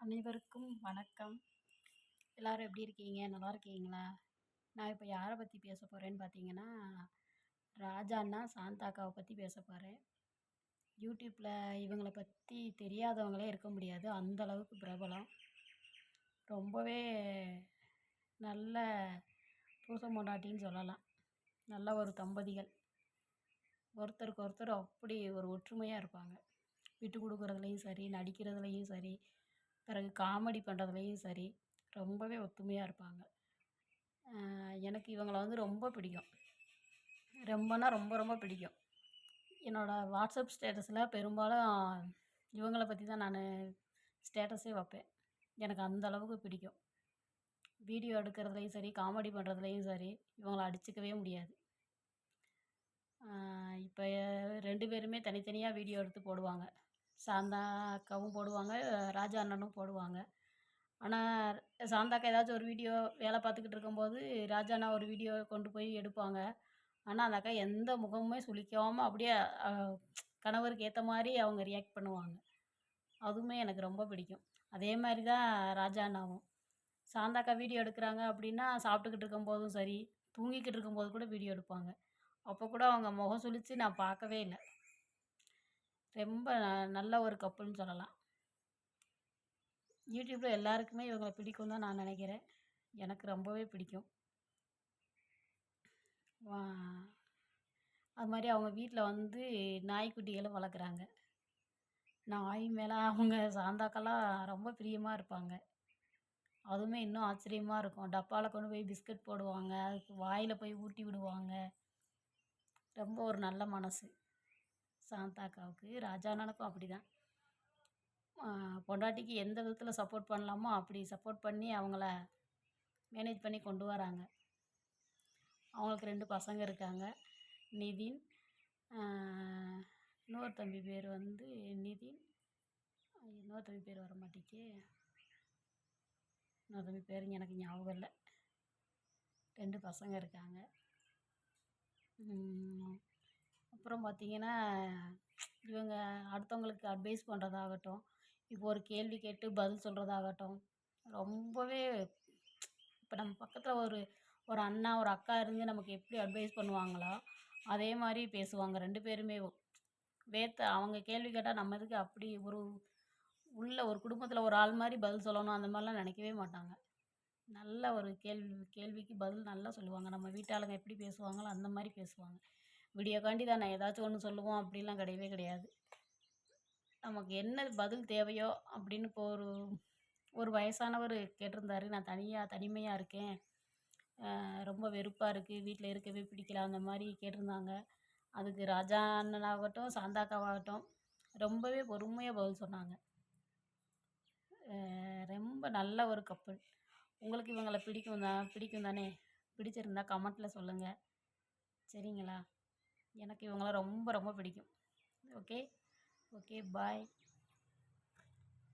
அனைவருக்கும் வணக்கம். எல்லோரும் எப்படி இருக்கீங்க? நல்லா இருக்கீங்களா? நான் இப்போ யாரை பற்றி பேச போகிறேன்னு பார்த்தீங்கன்னா ராஜாண்ணா சாந்தாக்காவை பற்றி பேச போகிறேன் யூடியூப்பில் இவங்களை பற்றி தெரியாதவங்களே இருக்க முடியாது. அந்த அளவுக்கு பிரபலம். ரொம்பவே நல்ல புருஷன் பொண்டாட்டின்னு சொல்லலாம். நல்ல ஒரு தம்பதிகள். ஒருத்தருக்கு ஒருத்தர் அப்படி ஒரு ஒற்றுமையாக இருப்பாங்க. விட்டு கொடுக்குறதுலையும் சரி நடிக்கிறதுலையும் சரி பிறகு காமெடி பண்ணுறதுலையும் சரி ரொம்பவே ஒத்துமையாக இருப்பாங்க. எனக்கு இவங்கள வந்து ரொம்ப பிடிக்கும். ரொம்பனா ரொம்ப ரொம்ப பிடிக்கும். என்னோடய வாட்ஸ்அப் ஸ்டேட்டஸில் பெரும்பாலும் இவங்களை பற்றி தான் நான் ஸ்டேட்டஸே வைப்பேன். எனக்கு அந்த அளவுக்கு பிடிக்கும். வீடியோ எடுக்கிறதுலையும் சரி காமெடி பண்ணுறதுலையும் சரி இவங்களை அடிச்சுக்கவே முடியாது. இப்போ ரெண்டு பேருமே தனித்தனியாக வீடியோ எடுத்து போடுவாங்க. சாந்தா அக்காவும் போடுவாங்க ராஜா அண்ணனும் போடுவாங்க. ஆனால் சாந்தா அக்கா ஏதாச்சும் ஒரு வீடியோ வேலை பார்த்துக்கிட்டு இருக்கும்போது ராஜா அண்ணா ஒரு வீடியோ கொண்டு போய் எடுப்பாங்க. ஆனால் அந்த அக்கா எந்த முகமுமே சுளிக்காமல் அப்படியே கணவருக்கு ஏற்ற மாதிரி அவங்க ரியாக்ட் பண்ணுவாங்க. அதுவுமே எனக்கு ரொம்ப பிடிக்கும். அதே மாதிரி தான் ராஜா அண்ணாவும். சாந்தா அக்கா வீடியோ எடுக்கிறாங்க அப்படின்னா சாப்பிட்டுக்கிட்டு இருக்கும்போதும் சரி தூங்கிக்கிட்டு இருக்கும்போது கூட வீடியோ எடுப்பாங்க. அப்போ கூட அவங்க முகம் சுழித்து நான் பார்க்கவே இல்லை. ரொம்ப நல்ல ஒரு கப்புள்னு சொல்லலாம். யூடியூப்பில் எல்லாருக்குமே இவங்களை பிடிக்கும் தான் நான் நினைக்கிறேன். எனக்கு ரொம்பவே பிடிக்கும். அது மாதிரி அவங்க வீட்டில் வந்து நாய்க்குட்டிகளை வளர்க்குறாங்க. நாய் மேலே அவங்க சாந்தாக்கெல்லாம் ரொம்ப பிரியமாக இருப்பாங்க. அதுவுமே இன்னும் ஆச்சரியமாக இருக்கும். டப்பாவில் கொண்டு போய் பிஸ்கட் போடுவாங்க. அதுக்கு வாயில் போய் ஊட்டி விடுவாங்க. ரொம்ப ஒரு நல்ல மனசு. சாந்தா அக்காவுக்கு ராஜா அண்ணனுக்கும் அப்படி தான் பொண்டாட்டிக்கு எந்த விதத்தில் சப்போர்ட் பண்ணலாமோ அப்படி சப்போர்ட் பண்ணி அவங்கள மேனேஜ் பண்ணி கொண்டு வராங்க. அவங்களுக்கு ரெண்டு பசங்க இருக்காங்க. நிதின் இன்னொரு தம்பி பேர் வந்து நிதின். இன்னொரு தம்பி பேர் வர மாட்டேக்கு. இன்னொரு தம்பி பேருங்க எனக்கு ஞாபகம் இல்லை. ரெண்டு பசங்க இருக்காங்க. அப்புறம் பார்த்திங்கன்னா இவங்க அடுத்தவங்களுக்கு அட்வைஸ் பண்ணுறதாகட்டும் இப்போ ஒரு கேள்வி கேட்டு பதில் சொல்கிறதாகட்டும் ரொம்பவே இப்போ நம்ம பக்கத்தில் ஒரு ஒரு அண்ணா ஒரு அக்கா இருந்து நமக்கு எப்படி அட்வைஸ் பண்ணுவாங்களோ அதே மாதிரி பேசுவாங்க. ரெண்டு பேருமே வேத்த அவங்க கேள்வி கேட்டால் நம்ம இதுக்கு அப்படி ஒரு உள்ள ஒரு குடும்பத்தில் ஒரு ஆள் மாதிரி பதில் சொல்லணும் அந்த மாதிரிலாம் நினைக்கவே மாட்டாங்க. நல்ல ஒரு கேள்வி கேள்விக்கு பதில் நல்லா சொல்லுவாங்க. நம்ம வீட்டாளுங்க எப்படி பேசுவாங்களோ அந்த மாதிரி பேசுவாங்க. விடியக்காண்டி நான் ஏதாச்சும் ஒன்று சொல்லுவோம் அப்படிலாம் கிடையவே கிடையாது. நமக்கு என்ன பதில் தேவையோ அப்படின்னு இப்போ ஒரு ஒரு வயசானவர் கேட்டிருந்தாரு. நான் தனியாக தனிமையாக இருக்கேன். ரொம்ப வெறுப்பாக இருக்குது வீட்டில் இருக்கவே பிடிக்கல அந்த மாதிரி கேட்டிருந்தாங்க. அதுக்கு ராஜா அண்ணனாகட்டும் சாந்தாக்காவாகட்டும் ரொம்பவே பொறுமையாக பதில் சொன்னாங்க. ரொம்ப நல்ல ஒரு கப்பல் உங்களுக்கு இவங்களை பிடிக்கும் தான் பிடிக்கும் தானே? பிடிச்சிருந்தா கமெண்ட்டில் சொல்லுங்கள் சரிங்களா? எனக்கு இவங்களாம் ரொம்ப ரொம்ப பிடிக்கும். Okay okay bye